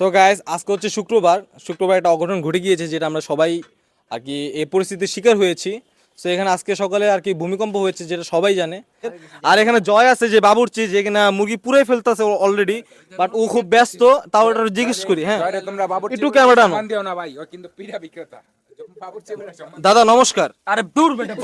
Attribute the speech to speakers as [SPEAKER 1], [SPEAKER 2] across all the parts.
[SPEAKER 1] তো গাইস আজকে হচ্ছে শুক্রবার। শুক্রবার একটা অঘটন ঘটে গিয়েছে যেটা আমরা সবাই আর কি এই পরিস্থিতির শিকার হয়েছি। তো এখানে আজকে সকালে আর কি ভূমিকম্প হয়েছে যেটা সবাই জানে। আর এখানে জয় আছে যে বাবুরচি যে কিনা মুরগি পুরাই ফেলতেছে অলরেডি বাট ও খুব ব্যস্ত তাও এটা জিজ্ঞেস করি হ্যাঁ। একটু।
[SPEAKER 2] দিও না ভাই ও কিন্তু পিঠা বিক্রেতা।
[SPEAKER 1] দাদা নমস্কার।
[SPEAKER 3] আরে দূর বেটা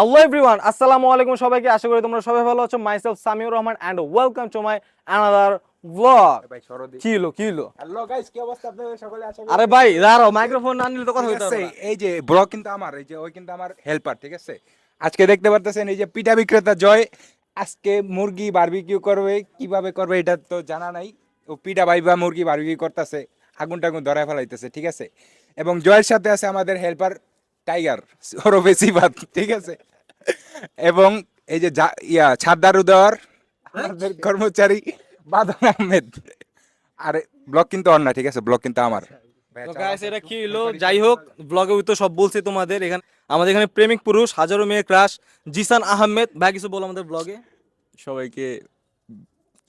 [SPEAKER 1] হ্যালো এভরিওয়ান আসসালামু আলাইকুম সবাইকে আশা করি তোমরা সবাই ভালো আছো। Myself Samiur Rahman and welcome to my another blog
[SPEAKER 2] ভাই সরদি
[SPEAKER 1] কি হলো কি হলো?
[SPEAKER 2] হ্যালো গাইস কি অবস্থা আপনাদের সকলে? আশা করি
[SPEAKER 1] আরে ভাই দাঁড়াও মাইক্রোফোন না নিলে তো কথা হইতে না।
[SPEAKER 2] এই যে ব্লগ কিন্তু আমার এই যে ওই কিন্তু আমার হেল্পার ঠিক আছে? আজকে দেখতে পারতেছেন এই যে পিঠা বিক্রেতা জয়। আজকে মুরগি বারবিকিউ করবে কীভাবে করবে এটা তো জানা নাই। ও পিঠা বাইবা মুরগি বারবিকিউ করতেছে আগুন টাগুন ধরায় ফেলাইতেছে ঠিক আছে? এবং জয়ের সাথে আছে আমাদের হেল্পার টাইগার ওরফে সিবাত ঠিক আছে? এবং এই যে ইয়া ছাদার উদর আমাদের কর্মচারী বাদন আহমেদ। আর ব্লগ কিন্তু অন্য ঠিক আছে? ব্লগ কিন্তু আমার।
[SPEAKER 1] এটা কি হলো? যাই হোক ব্লগে তো সব বলছি তোমাদের। এখানে আমাদের এখানে প্রেমিক পুরুষ হাজারো মেয়ে ক্রাশ জিসান আহমেদ। ভাই কিছু বলো আমাদের ব্লগে।
[SPEAKER 4] সবাইকে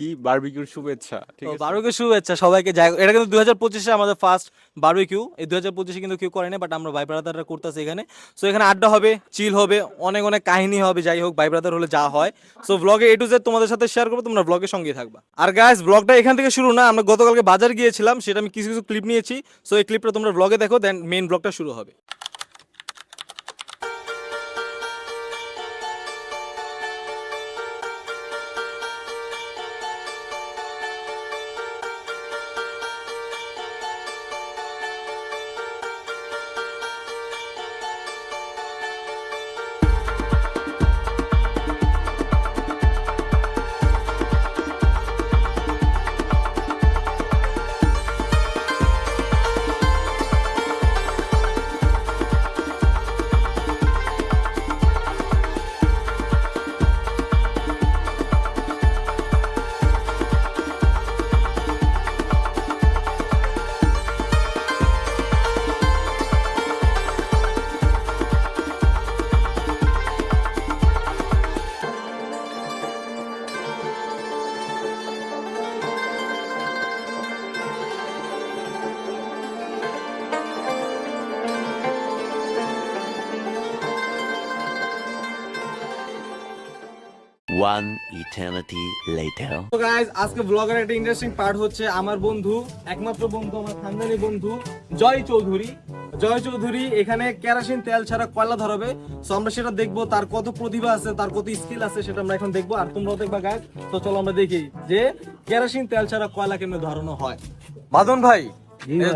[SPEAKER 4] কি বারবিকিউর শুভেচ্ছা ঠিক আছে?
[SPEAKER 1] বারবিকিউ শুভেচ্ছা সবাইকে এটা কিন্তু দুই হাজার পঁচিশে আমাদের ফার্স্ট বারবিকিউ এই দুই হাজার পঁচিশে কিন্তু কেউ করেনি বাট আমরা ভাই ব্রাদাররা করতেছি এখানে। সো এখানে আড্ডা হবে চিল হবে অনেক অনেক কাহিনী হবে যাই হোক ভাই ব্রাদার হলে যা হয়। সো ব্লগে এ টু জেড তোমাদের সাথে শেয়ার করব তোমরা ব্লগের সঙ্গে থাকবা। আর গাইস ব্লগটা এখান থেকে শুরু না আমরা গতকালকে বাজার গিয়েছিলাম সেটা আমি কিছু কিছু ক্লিপ নিয়েছি। সো এই ক্লিপটা তোমরা ব্লগে দেখো দেন মেইন ব্লগটা শুরু হবে।
[SPEAKER 5] One eternity later.
[SPEAKER 1] তো গাইজ আজকে ব্লগের একটা ইন্টারেস্টিং পার্ট হচ্ছে আমার বন্ধু একমাত্র বন্ধু আমার খানদানি বন্ধু জয় চৌধুরী। জয় চৌধুরী এখানে কেরাসিন তেল ছাড়া কয়লা ধরাবে? সো আমরা সেটা দেখব তার কত প্রতিভা আছে তার কত স্কিল আছে সেটা আমরা এখন দেখব। আর তোমরাও দেখবা গাইজ তো চলো আমরা দেখি যে কেরাসিন তেল ছাড়া কয়লা কেমনে ধরানো হয়। বাদন ভাই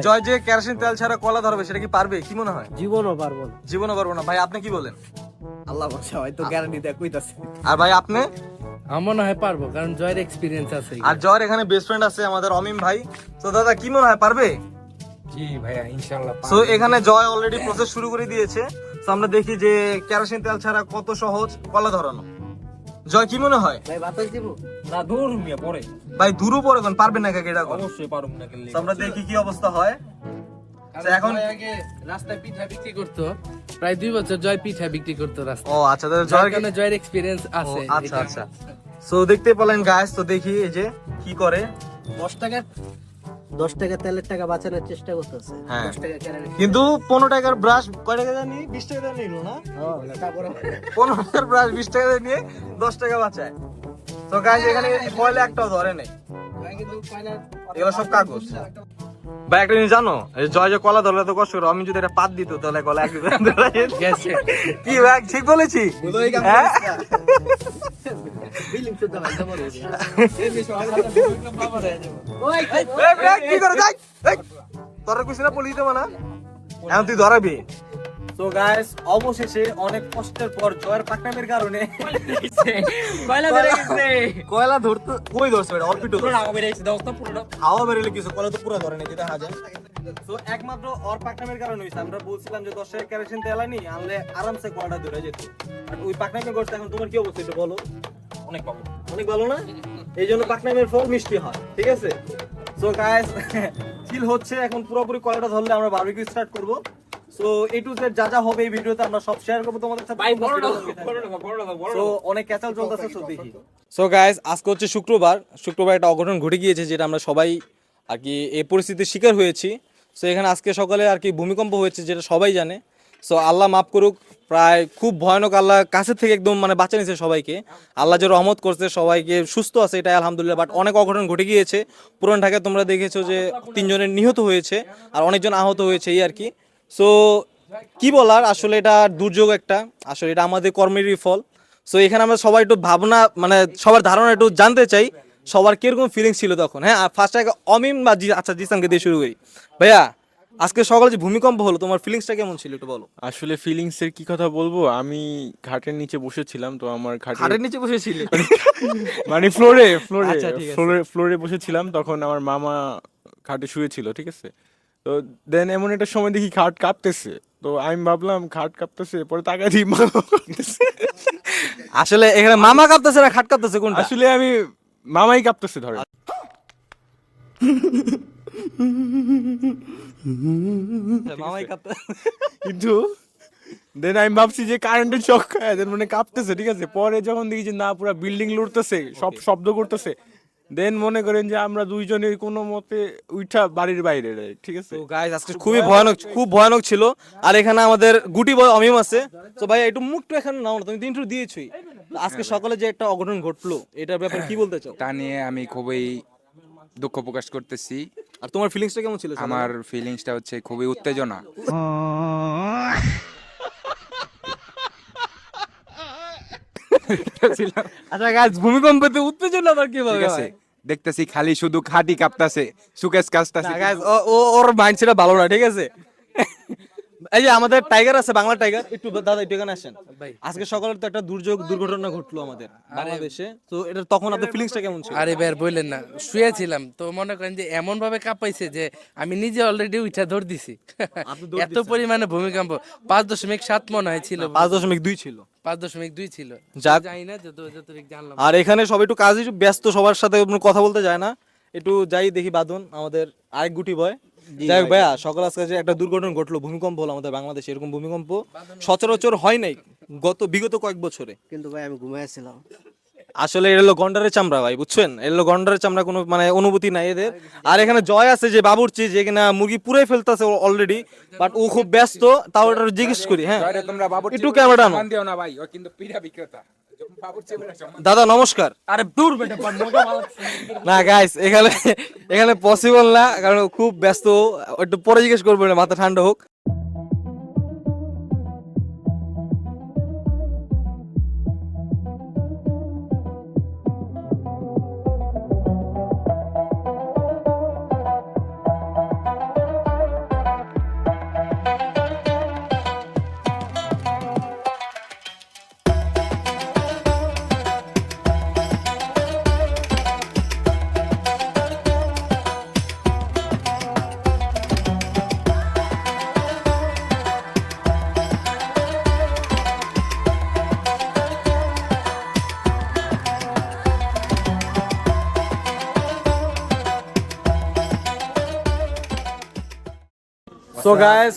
[SPEAKER 1] জয় যে কেরাসিন তেল ছাড়া কয়লা ধরবে সেটা কি পারবে? কি মনে হয়?
[SPEAKER 3] জীবনও পারব
[SPEAKER 1] জীবনও পারব না। ভাই আপনি কি বলেন?
[SPEAKER 3] আল্লাহ বসা হয়তো গ্যারান্টি দেয় কইতাছে।
[SPEAKER 1] আর ভাই আপনি?
[SPEAKER 3] আমার মনে হয় পারব কারণ জয়ের এক্সপিরিয়েন্স আছে
[SPEAKER 1] আর জয়ের এখানে বেস্ট ফ্রেন্ড আছে আমাদের অমিম ভাই। তো দাদা কি মনে হয় পারবে?
[SPEAKER 2] জি ভাইয়া ইনশাআল্লাহ
[SPEAKER 1] সো এখানে জয় অলরেডি প্রসেস শুরু করে দিয়েছে। তো আমরা দেখি যে কেরোসিন তেল ছাড়া কত সহজ কলা ধরানো। জয় কি মনে হয়?
[SPEAKER 3] ভাই বাতাস দিব? না দূর মিয়া পরে।
[SPEAKER 1] ভাই দূরও পরে কোন পারবেন না কাকে এটা
[SPEAKER 3] অবশ্যই পারব না
[SPEAKER 1] আমরা দেখি কি অবস্থা হয়। এখন
[SPEAKER 3] রাস্তায় পিঠা বিক্রি করতো। প্রায় দুই বছর জয় পিঠা বিক্রি করতো রাস্তায়।
[SPEAKER 1] ও আচ্ছা তাহলে
[SPEAKER 3] জয়ের
[SPEAKER 1] জয়ের
[SPEAKER 3] কারণে জয়ের এক্সপিরিয়েন্স আছে
[SPEAKER 1] আচ্ছা আচ্ছা। সো দেখতে পেলেন গাছ তো দেখি এই যে কি করে।
[SPEAKER 3] দশ টাকা দশ টাকা তেলের টাকা বাঁচানোর চেষ্টা করতেছে।
[SPEAKER 1] হ্যাঁ।
[SPEAKER 3] টাকা
[SPEAKER 1] কিন্তু পনেরো টাকার ব্রাশ কয় টাকা জানি? বিশ টাকা দিয়ে নিল না?
[SPEAKER 3] তারপরে
[SPEAKER 1] পনেরো টাকার ব্রাশ বিশ টাকা দিয়ে নিয়ে দশ টাকা বাঁচায়। তো গাছ এখানে কয়লা একটাও ধরে নেই। এগুলো সব কাগজ। ভাই একটা জিনিস জানো? এই জয় যে কলা ধরলে তো কষ্ট করো আমি যদি একটা পাত দিত তাহলে কলা
[SPEAKER 3] গেছে
[SPEAKER 1] কি ভাই ঠিক বলেছি? হ্যাঁ? কি করে? যাই তোর কিছু না বলি দেবো না। এখন তুই ধরাবি। তো গাইস অবশেষে অনেক কষ্টের পর জয়ের পাকনামের কারণে
[SPEAKER 3] কয়লা ধরে গেছে?
[SPEAKER 1] কয়লা ধরতে কই ধরছে এটা অল্প একটু ধরছে।
[SPEAKER 3] পুরো গেছে তো পুরো
[SPEAKER 1] হাওয়া বেরোলে কিছু কলা তো পুরো ধরে নাকি দেখা যায় তো একমাত্র অর পাকনামের কারণে হইছে আমরা বলছিলাম যে দশ টাকা কেরোসিন তেল আনি আনলে আরামসে কলাটা ধরে যেত। আর ওই পাকনামে করতে এখন তোমার কি অবস্থা একটু বলো? অনেক ভালো। অনেক ভালো না? এই জন্য পাকনামের ফল মিষ্টি হয় ঠিক আছে? সো গাইস চিল হচ্ছে। এখন পুরোপুরি কলাটা ধরলে আমরা বারবিকিউ স্টার্ট করব। সো এ টু জেড যা যা হবে এই ভিডিওতে আমরা সব শেয়ার করব তোমাদের সাথে। তো অনেক ক্যাচাল চলতেছে তো দেখি। সো গাইস আজকে হচ্ছে শুক্রবার। শুক্রবার একটা অঘটন ঘটে গিয়েছে যেটা আমরা সবাই আর কি এই পরিস্থিতির শিকার হয়েছি। সো এখানে আজকে সকালে আর কি ভূমিকম্প হয়েছে যেটা সবাই জানে। সো আল্লাহ মাফ করুক প্রায় খুব ভয়ানক আল্লাহ কাছের থেকে একদম মানে বাঁচা নিয়েছে সবাইকে। আল্লাহ যে রহমত করছে সবাইকে সুস্থ আছে এটাই আলহামদুলিল্লাহ। বাট অনেক অঘটন ঘটে গিয়েছে। পুরান ঢাকায় তোমরা দেখেছ যে তিনজনের নিহত হয়েছে আর অনেকজন আহত হয়েছে এই আর কি। সো কি বলার? আসলে এটা দুর্যোগ একটা। আসলে এটা আমাদের কর্মেরই ফল। সো এখানে আমরা সবাই একটু ভাবনা মানে সবার ধারণা একটু জানতে চাই সবার কীরকম ফিলিংস ছিল তখন? হ্যাঁ ফার্স্ট আগে অমিম বা জি আচ্ছা জিসানকে দিয়ে শুরু করি। ভাইয়া আজকে সকালে যে ভূমিকম্প হলো তোমার ফিলিংসটা কেমন ছিল একটু বলো?
[SPEAKER 4] আসলে ফিলিংস এর কি কথা বলব? আমি ঘাটের নিচে বসেছিলাম তো আমার ঘাটের
[SPEAKER 1] হাটের নিচে বসেছিলে?
[SPEAKER 4] মানে ফ্লোরে ফ্লোরে। ফ্লোরে ফ্লোরে বসেছিলাম তখন আমার মামা খাটে শুয়েছিল ঠিক আছে? তো দেন এমন একটা সময় দেখি খাট কাঁপতেছে। তো আমি ভাবলাম খাট কাঁপতেছে পরে তাকাই দিই মামা কাঁপতেছে।
[SPEAKER 1] আসলে এখানে মামা কাঁপতেছে না খাট কাঁপতেছে কোনটা?
[SPEAKER 4] আসলে আমি মামাই কাঁপতেছে ধরে
[SPEAKER 1] মামাই কাঁপতেছে
[SPEAKER 4] কিন্তু দেন আমি ভাবছি যে কারেন্টের চক দেন মানে কাঁপতেছে ঠিক আছে? পরে যখন দেখি যে না পুরো বিল্ডিং লড়তেছে সব শব্দ করতেছে দেন মনে করেন যে আমরা দুইজনে কোনো মতে উঠা বাড়ির বাইরে যাই, ঠিক আছে?
[SPEAKER 1] তো গাইস আজকে খুবই ভয়ানক খুব ভয়ানক ছিল। আর এখানে আমাদের গুটি বয় অমিম আছে। তো ভাই একটু মুখটা এখানে নাও না তুমি তো ইন্টারভিউ দিয়েছই। আজকে সকালে যে একটা অঘটন ঘটলো এটার ব্যাপারে কি বলতে চাও?
[SPEAKER 2] তা নিয়ে আমি খুবই দুঃখ প্রকাশ করতেছি।
[SPEAKER 1] আর তোমার ফিলিংসটা কেমন ছিল
[SPEAKER 2] আমার ফিলিংসটা হচ্ছে খুবই উত্তেজনা।
[SPEAKER 1] আচ্ছা গাইস ভূমিকম্পতে উত্তেজনা আবার
[SPEAKER 2] দেখতেছি খালি শুধু খাটি কাঁপতাছে সুকেশ কাঁপতাছে
[SPEAKER 1] ও ওর ভালো না ঠিক আছে? এই যে আমাদের টাইগার আছে বাংলা টাইগার একটু দাদা একটু এখানে আসেন। আজকে সকালে তো একটা দুর্যোগ দুর্ঘটনা ঘটলো আমাদের বাংলাদেশে। তো এটা তখন আপনার ফিলিংসটা কেমন ছিল?
[SPEAKER 3] আরে বের বললেন না শুয়েছিলাম। তো মনে করেন যে এমন ভাবে কাঁপাইছে যে আমি নিজে অলরেডি উঠা ধর দিছি। এত পরিমাণে ভূমিকম্প পাঁচ দশমিক সাত মনে হয় ছিল।
[SPEAKER 1] পাঁচ দশমিক দুই ছিল।
[SPEAKER 3] পাঁচ দশমিক দুই ছিল।
[SPEAKER 1] যাক।
[SPEAKER 3] জানি না যত যতটুকু জানলাম।
[SPEAKER 1] আর এখানে সব একটু কাজে ব্যস্ত সবার সাথে কথা বলতে যায় না। একটু যাই দেখি বাদন আমাদের আরেক গুটি বয়। যাই হোক ভাইয়া সকাল আজকে একটা দুর্ঘটনা ঘটলো ভূমিকম্প হলো আমাদের বাংলাদেশে এরকম ভূমিকম্প সচরাচর হয় নাই গত বিগত কয়েক বছরে।
[SPEAKER 6] কিন্তু ভাই আমি ঘুমাইছিলাম
[SPEAKER 1] আসলে এটা হলো গন্ডারের চামড়া ভাই বুঝছেন? এটা হলো গন্ডারের চামড়া কোনো মানে অনুভূতি নাই এদের। আর এখানে জয় আছে যে বাবুরচি যে কিনা মুরগি পুরাই ফেলতেছে অলরেডি বাট ও খুব ব্যস্ত তাও এটা জিজ্ঞেস করি হ্যাঁ?
[SPEAKER 2] তোমরা বাবুর
[SPEAKER 1] একটু ক্যামেরা আনো।
[SPEAKER 2] দিও না ভাই ও কিন্তু পিঠা বিক্রেতা।
[SPEAKER 1] দাদা নমস্কার। আরে দূর বেটা না গাইস এখানে এখানে পসিবল না কারণ খুব ব্যস্ত একটু পরে জিজ্ঞেস করব না মাথা ঠান্ডা হোক। সো গাইস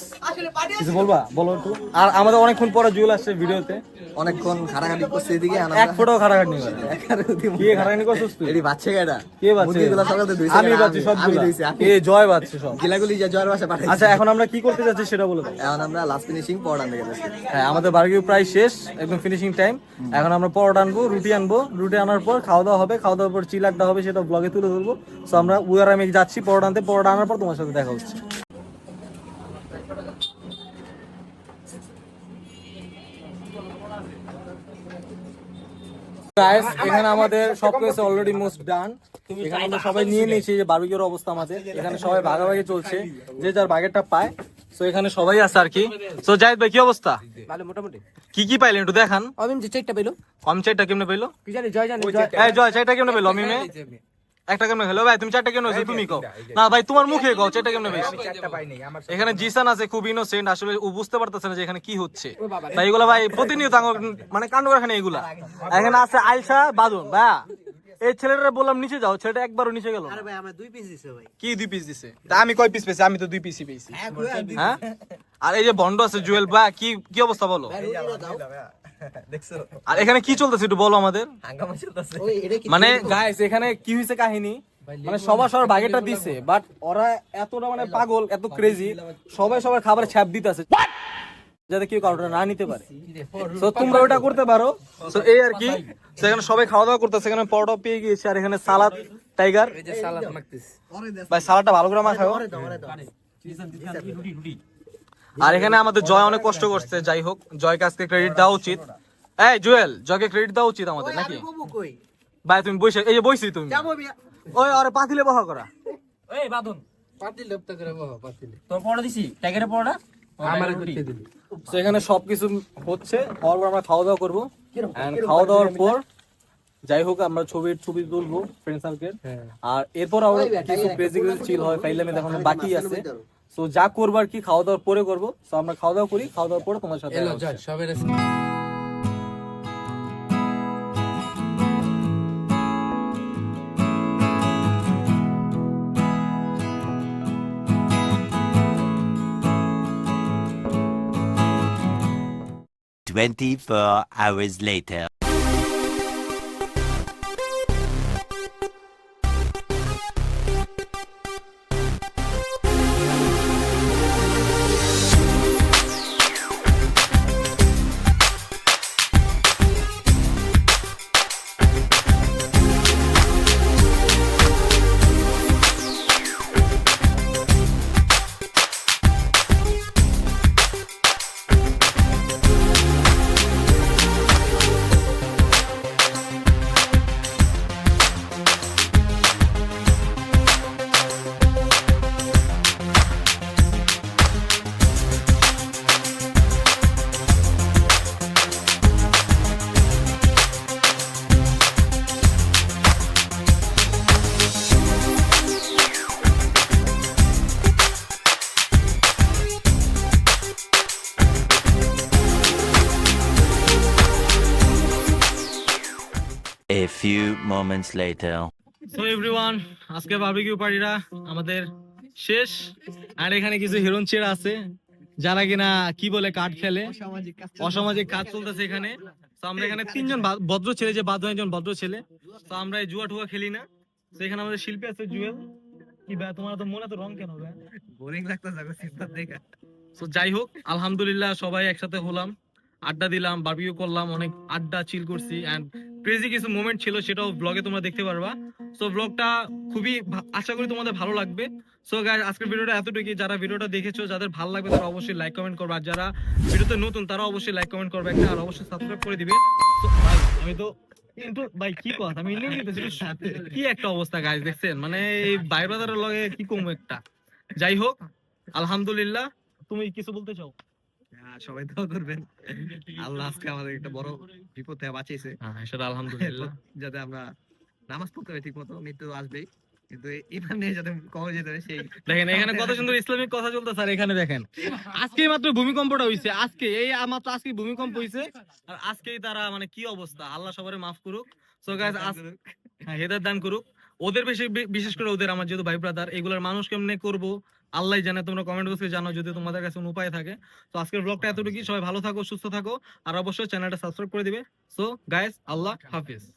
[SPEAKER 1] কিছু বলবা? বলো একটু। আর আমাদের অনেকক্ষণ পরে জুয়েল আসছে ভিডিওতে।
[SPEAKER 6] অনেকক্ষণ খাটাখাটি করছে এদিকে
[SPEAKER 1] এক ফটো খাটাখাটি কি খাটাখাটি করছিস তুই?
[SPEAKER 6] এটি বাচ্চা কেডা?
[SPEAKER 1] কে বাচ্চা
[SPEAKER 6] মুরগিগুলা সকালে ধুইছে
[SPEAKER 1] আমি? বাচ্চি সব
[SPEAKER 6] আমি ধুইছি
[SPEAKER 1] এ জয় বাচ্চি সব।
[SPEAKER 6] গিলাগুলি যা জ্বর বাসা পাঠাইছি।
[SPEAKER 1] আচ্ছা এখন আমরা কি করতে যাচ্ছি সেটা বলে দাও।
[SPEAKER 6] এখন আমরা লাস্ট ফিনিশিং পড় আনতে গেছি
[SPEAKER 1] হ্যাঁ আমাদের বার্গিউ প্রায় শেষ একদম ফিনিশিং টাইম এখন আমরা পরোটা আনব রুটি আনব। রুটি আনার পর খাওয়া দাওয়া হবে খাওয়া দাওয়ার পর চিল আড্ডা হবে সেটা ব্লগে তুলে ধরবো। সো আমরা উয়ার আমি যাচ্ছি পরোটা আনতে। পরোটা আনার পর তোমার সাথে দেখা হচ্ছে। Guys, এখানে আমাদের সব কিছু অলরেডি মোস্ট ডান এখানে আমরা সবাই নিয়ে নিয়েছি যে বারবিকিউর অবস্থা আমাদের। এখানে সবাই ভাগাভাগি চলছে যে যার বাগেরটা পায়। সো এখানে সবাই আছে আর কি। সো জাহিদ ভাই কি অবস্থা?
[SPEAKER 6] ভালো মোটামুটি।
[SPEAKER 1] কি কি পাইলেন একটু দেখান।
[SPEAKER 6] অমিম যে চাইটা পেল
[SPEAKER 1] অমিম চাইটা কেমনে পেল
[SPEAKER 6] কি জানি জয় জানি
[SPEAKER 1] এই জয় চারটা কেমনে পেল মিমে একটা কেমনে? হলো ভাই তুমি চারটা কেমনে হয়েছে? তুমি কও। না ভাই তোমার মুখে কও চারটা কেমনে পেয়েছি
[SPEAKER 2] চারটা পাই নাই আমার
[SPEAKER 1] এখানে জিসান আছে খুব ইনোসেন্ট আসলে ও বুঝতে পারতেছে না যে এখানে কি হচ্ছে। ভাই এগুলা ভাই প্রতিনিয়ত মানে কাণ্ড কারখানা এগুলা। এখানে আছে আলসা বাদুন ভাই এই ছেলেটা বললাম নিচে যাও। ছেলেটা একবারও নিচে গেল
[SPEAKER 6] আরে ভাই আমার দুই পিস দিছে ভাই।
[SPEAKER 1] কি দুই পিস দিছে? তা আমি কয় পিস পেয়েছি? আমি তো দুই পিসই পেয়েছি। হ্যাঁ আর এই যে বন্ড আছে জুয়েল বা কি কি অবস্থা বলো? আর এখানে কি চলতেছে একটু বলো আমাদের।
[SPEAKER 6] চলতেছে।
[SPEAKER 1] মানে গাইস এখানে কি হয়েছে কাহিনী? মানে সবার সবার বাগেটা দিছে বাট ওরা এতটা মানে পাগল এত ক্রেজি সবাই সবার খাবার ছ্যাপ দিতেছে। যাতে কেউ কারোটা না নিতে পারে। তো তোমরা ওটা করতে পারো। তো এই আর কি। সেখানে সবাই খাওয়া দাওয়া করতেছে এখানে পরোটা পেয়ে গিয়েছে আর এখানে সালাদ টাইগার ভাই সালাদটা ভালো করে মাখাও। আর এখানে আমাদের জয় অনেক কষ্ট করছে যাই হোক জয়কে আজকে ক্রেডিট দেওয়া উচিত। এই জুয়েল জয়কে ক্রেডিট দেওয়া উচিত আমাদের নাকি? ভাই তুমি বসে এই যে বইছি তুমি। ওই আরে পাতিলে বহা করা।
[SPEAKER 3] পাতিল লেপটা করে বহ পাতিল।
[SPEAKER 6] তোর পড়া দিছি টাইগারের পড়া
[SPEAKER 3] আমার করতে দিলি।
[SPEAKER 1] তো এখানে সবকিছু হচ্ছে হওয়ার পর আমরা খাওয়া দাওয়া করব। খাওয়া দাওয়ার পর যাই হোক আমরা ছবি ছবি তুলবো ফ্রেন্ড সার্কেল আর এরপর আমরা কিছু ক্রেজি চিল হয় এখন বাকি আছে। তো যা করবার কি খাওয়া দাওয়ার পরে করব তো আমরা খাওয়া দাওয়া করি খাওয়া দাওয়ার পরে তোমার সাথে
[SPEAKER 3] এলো। জয়
[SPEAKER 5] Twenty-four hours later. A few moments later.
[SPEAKER 1] So everyone আজকে বারবিকিউ পার্টিটা আমাদের শেষ। আর এখানে কিছু হিরোন চেরা আছে যারা কিনা কি বলে কার্ড খেলে। অসামাজিক কাজ চলতেছে এখানে। তো আমরা এখানে তিনজন ভদ্র ছেলে যে বাদ একজন ভদ্র ছেলে। তো আমরা এই জুয়া টুয়া খেলি না। তো এখানে আমাদের শিল্পী আছে জুয়েল। কি ভাই তোমার তো মনে তো রং কেন
[SPEAKER 6] বোরিং লাগতেছে সিস্টার দেখা।
[SPEAKER 1] তো যাই হোক আলহামদুলিল্লাহ সবাই একসাথে হলাম। আড্ডা দিলাম বারবিকিউ করলাম অনেক আড্ডা চিল করছি। এন্ড ক্রেজি কিছু মোমেন্ট ছিল, সেটাও ব্লগে তোমরা দেখতে পারবা। সো ব্লগটা খুবই আশা করি তোমাদের ভালো লাগবে। সো গাইস আজকের ভিডিওটা এতটুকুই। যারা ভিডিওটা দেখেছ, যাদের ভালো লাগবে, তারা অবশ্যই লাইক কমেন্ট করবে। আর যারা ভিডিওতে নতুন, তারা অবশ্যই লাইক কমেন্ট করবে একটা, আর অবশ্যই সাবস্ক্রাইব করে দিবে। তো আমি তো কিন্তু, ভাই, কি কথা? আমি কি একটা অবস্থা গাইস দেখছেন? মানে এই ব্রাদারের লগে কি কম একটা? যাই হোক, আলহামদুলিল্লাহ। তুমি কিছু বলতে চাও?
[SPEAKER 6] সবাই দোয়া করবেন। আল্লাহ আজকে আমাদের একটা বড় বিপদ থেকে বাঁচিয়েছে।
[SPEAKER 1] হ্যাঁ সেটা আলহামদুলিল্লাহ।
[SPEAKER 6] যাতে আমরা নামাজ পড়তে পারি ঠিক মতো মৃত্যু আসবেই। কিন্তু নিয়ে যাতে কমে যেতে হবে সেই
[SPEAKER 1] দেখেন এখানে কত সুন্দর ইসলামিক কথা চলতেছে আর এখানে দেখেন। আজকে মাত্র ভূমিকম্পটা হইছে আজকে এই মাত্র আজকে ভূমিকম্প হইছে। আর আজকেই তারা মানে কি অবস্থা? আল্লাহ সবারে মাফ করুক। সো গাইস হ্যাঁ হেদায়েত দান করুক। ওদের বেশি বিশেষ করে ওদের আমার যেহেতু ভাই ব্রাদার এগুলার মানুষ কেমনে করব? আল্লাহ জানে তোমরা কমেন্ট বক্সে জানো যদি তোমাদের কাছে কোনো উপায় থাকে। তো আজকের ব্লগটা এতটুকুই। সবাই ভালো থাকো সুস্থ থাকো। আর অবশ্যই চ্যানেলটা সাবস্ক্রাইব করে দিবে। সো গাইস আল্লাহ হাফিজ।